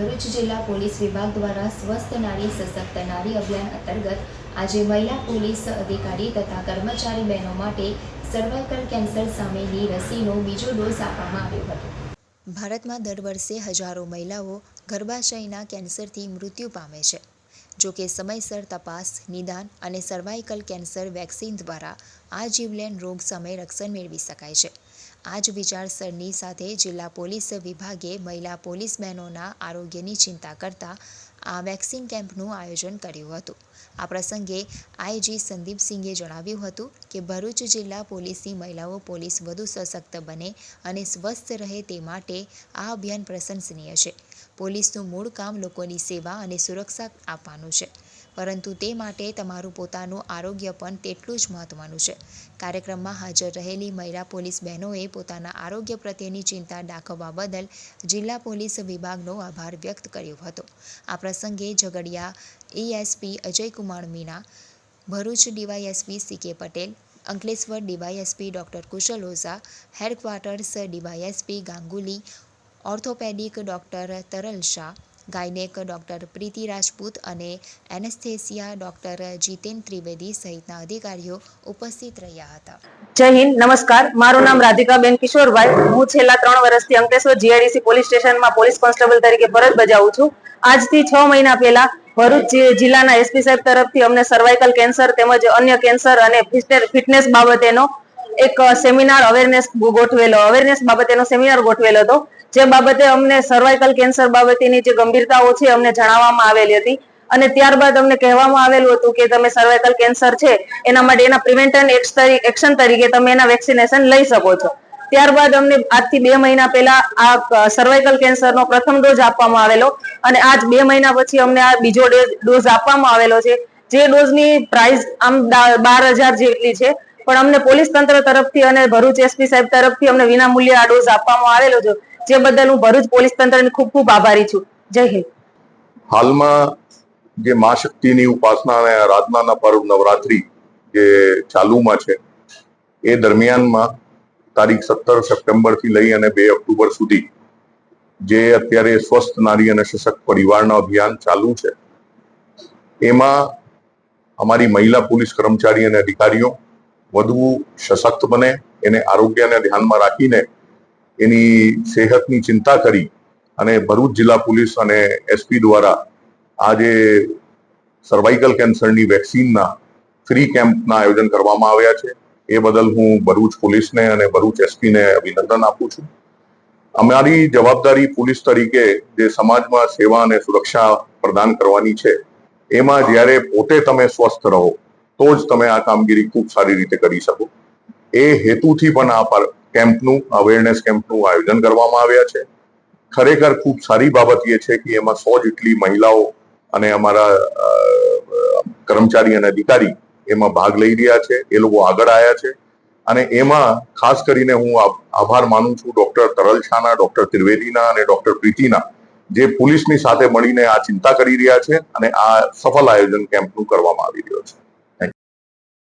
ભરૂચ જિલ્લા પોલીસ વિભાગ દ્વારા સ્વસ્થ નારી સશક્ત નારી અભિયાન અંતર્ગત આજે મહિલા પોલીસ અધિકારી તથા કર્મચારી બહેનો માટે સર્વાઇકલ કેન્સર સામેની રસીનો બીજો ડોઝ આપવામાં આવ્યો હતો. ભારતમાં દર વર્ષે હજારો મહિલાઓ ગર્ભાશયના કેન્સરથી મૃત્યુ પામે છે. જો કે સમયસર તપાસ, નિદાન અને સર્વાઇકલ કેન્સર વેક્સિન દ્વારા આ જીવલેણ રોગ સામે રક્ષણ મેળવી શકાય છે. આ જ વિચારસરણી સાથે જિલ્લા પોલીસ વિભાગે મહિલા પોલીસ બહેનોના આરોગ્યની ચિંતા કરતા આ વેક્સિન કેમ્પનું આયોજન કર્યું હતું. આ પ્રસંગે આઈજી સંદીપસિંઘે જણાવ્યું હતું કે ભરૂચ જિલ્લા પોલીસની મહિલાઓ પોલીસ વધુ સશક્ત બને અને સ્વસ્થ રહે તે માટે આ અભિયાન પ્રશંસનીય છે. પોલીસનું મૂળ કામ લોકોની સેવા અને સુરક્ષા આપવાનું છે. પરંતુ તે માટે તમારું પોતાનું આરોગ્ય પણ તેટલું જ મહત્ત્વનું છે. કાર્યક્રમમાં હાજર રહેલી મહિલા પોલીસ બહેનોએ પોતાના આરોગ્ય પ્રત્યેની ચિંતા દાખવવા બદલ જિલ્લા પોલીસ વિભાગનો આભાર વ્યક્ત કર્યો હતો. આ પ્રસંગે Jhagadia, ASP Ajaykumar Meena Bharuch DYSP C K Patel, Ankleshwar DYSP doctor Kushal Ojha, headquarters DYSP Ganguly, orthopaedic doctor Taral Shah gynaec doctor Priti Rajput અને એનેસ્થેસિયા ડૉક્ટર જીતેન ત્રિવેદી સહિતના અધિકારીઓ ઉપસ્થિત રહ્યા હતા. જય હિન્દ, નમસ્કાર. મારું નામ રાધિકાબેન કિશોરભાઈ. હું છેલ્લા ત્રણ વર્ષથી અંકલેશ્વર જીઆઈડીસી પોલીસ સ્ટેશનમાં પોલીસ કોન્સ્ટેબલ તરીકે ફરજ બજાવું છું. આજથી છ મહિના પહેલા ભરૂચ જિલ્લાના એસપી સાહેબ તરફથી અમને સર્વાઇકલ કેન્સર તેમજ અન્ય કેન્સર અને ફિટને- ફિટનેસ બાબતેનો એક સેમિનાર અવેરનેસ ગોઠવેલો. અવેરનેસ બાબતેનો સેમિનાર ગોઠવેલો હતો. જે બાબતે અમને સર્વાઇકલ કેન્સર બાબતેની જે ગંભીરતાઓ છે અમને જણાવવામાં આવેલી હતી. અને ત્યારબાદ અમને કહેવામાં આવેલું હતું કે તમે સર્વાઇકલ કેન્સર છે, એના માટે એના પ્રિવેન્ટન એક્શન તરીકે તમે એના વેક્સિનેશન લઈ શકો છો. ત્યારબાદ અમને આજથી બે મહિના પહેલા આ સર્વાઇકલ કેન્સરનો પ્રથમ ડોઝ આપવામાં આવેલો. અને આજ બે મહિના પછી અમને આ બીજો ડોઝ આપવામાં આવેલો છે. જે ડોઝની પ્રાઇસ આમ બાર હજાર જેટલી છે. પણ અમને પોલીસ તંત્ર તરફથી અને ભરૂચ એસપી સાહેબ તરફથી અમને વિના મૂલ્યે આ ડોઝ આપવામાં આવેલો છે. જે બદલ હું ભરૂચ પોલીસ તંત્રની ખૂબ ખૂબ આભારી છું. જય હિન્દ. હાલમાં જે મા શક્તિની ઉપાસના અને આરાધનાના પર્વ નવરાત્રી જે ચાલુમાં છે, એ દરમિયાનમાં તારીખ સત્તર સપ્ટેમ્બરથી લઈ અને બે ઓક્ટોબર સુધી જે અત્યારે સ્વસ્થ નારી અને સશક્ત પરિવારના અભિયાન ચાલુ છે, એમાં અમારી મહિલા પોલીસ કર્મચારી અને અધિકારીઓ વધુ સશક્ત બને, એને આરોગ્યને ધ્યાનમાં રાખીને એની સેહતની ચિંતા કરી અને ભરૂચ જિલ્લા પોલીસ અને એસપી દ્વારા આજે સર્વાઇકલ કેન્સરની વેક્સિનના ફ્રી કેમ્પના આયોજન કરવામાં આવ્યા છે. એ બદલ હું ભરૂચ પોલીસને અને ભરૂચ એસપીને અભિનંદન આપું છું. અમારી જવાબદારી પોલીસ તરીકે જે સમાજમાં સેવા અને સુરક્ષા પ્રદાન કરવાની છે, એમાં જ્યારે પોતે તમે સ્વસ્થ રહો તો જ તમે આ કામગીરી ખૂબ સારી રીતે કરી શકો. એ હેતુથી પણ આ પર- કેમ્પનું અવેરનેસ કેમ્પનું આયોજન કરવામાં આવ્યા છે. ખરેખર ખૂબ સારી બાબત એ છે કે એમાં સો જેટલી મહિલાઓ અને અમારા કર્મચારી અને અધિકારી એમાં ભાગ લઈ રહ્યા છે, એ લોકો આગળ આવ્યા છે. અને એમાં ખાસ કરીને હું આભાર માનું છું ડોક્ટર તરલ શાહના, ડોક્ટર ત્રિવેદીના અને ડોક્ટર પ્રીતિના, જે પોલીસની સાથે મળીને આ ચિંતા કરી રહ્યા છે અને આ સફળ આયોજન કેમ્પનું કરવામાં આવી રહ્યો છે.